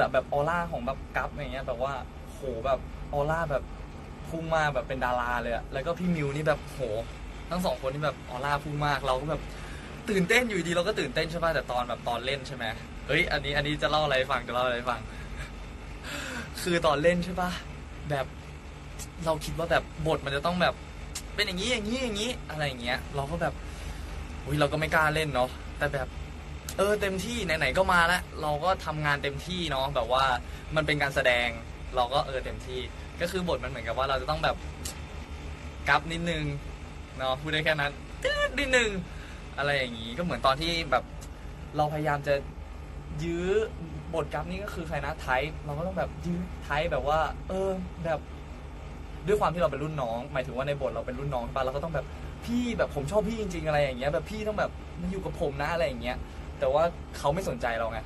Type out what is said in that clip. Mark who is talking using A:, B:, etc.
A: อะแบบออร่าของแบบกัฟอย่างเงี้ยแบบว่าโหแบบออร่าแบบพุ่งมากแบบเป็นดาราเลยอะแล้วก็พี่มิวนี่แบบโห ทั้งสองคนนี่แบบออร่าพุ่งมากเราก็แบบตื่นเต้นอยู่ดีเราก็ตื่นเต้นใช่ป่ะแต่ตอนแบบตอนเล่นใช่ไหมเฮ้ยอันนี้อันนี้จะเล่าอะไรฟังจะเล่าอะไรฟัง คือตอนเล่นใช่ป่ะแบบเราคิดว่าแบบบทมันจะต้องแบบ เป็นอย่างนี้อย่างนี้อย่างนี้อะไรอย่างเงี้ย เราก็แบบอุ้ยเราก็ไม่กล้าเล่นเนาะแต่แบบ เออเต็มที่ไหนๆก็มาแล้วเราก็ทำงานเต็มที่เนาะแบบว่ามันเป็นการแสดงเราก็เออเต็มที่ ก็คือบทมันเหมือนกับว่าเราจะต้องแบบกัฟนิดนึงเนาะพูดได้แค่นั้นตืดนิดนึงอะไรอย่างงี้ก็เหมือนตอนที่แบบเราพยายามจะยื้อบทกัฟนี่ก็คือใครนะไทป์เราก็ต้องแบบยื้อไทป์แบบว่า เออแบบ ด้วยความที่เราเป็นรุ่นน้อง หมายถึงว่าในบทเราเป็นรุ่นน้องใช่ปะเราก็ต้องแบบพี่แบบผมชอบพี่จริง ๆ อะไรอย่างเงี้ยแบบพี่ต้องแบบมาอยู่กับผมนะอะไรอย่างเงี้ย แต่ว่าเขาไม่สนใจเราไง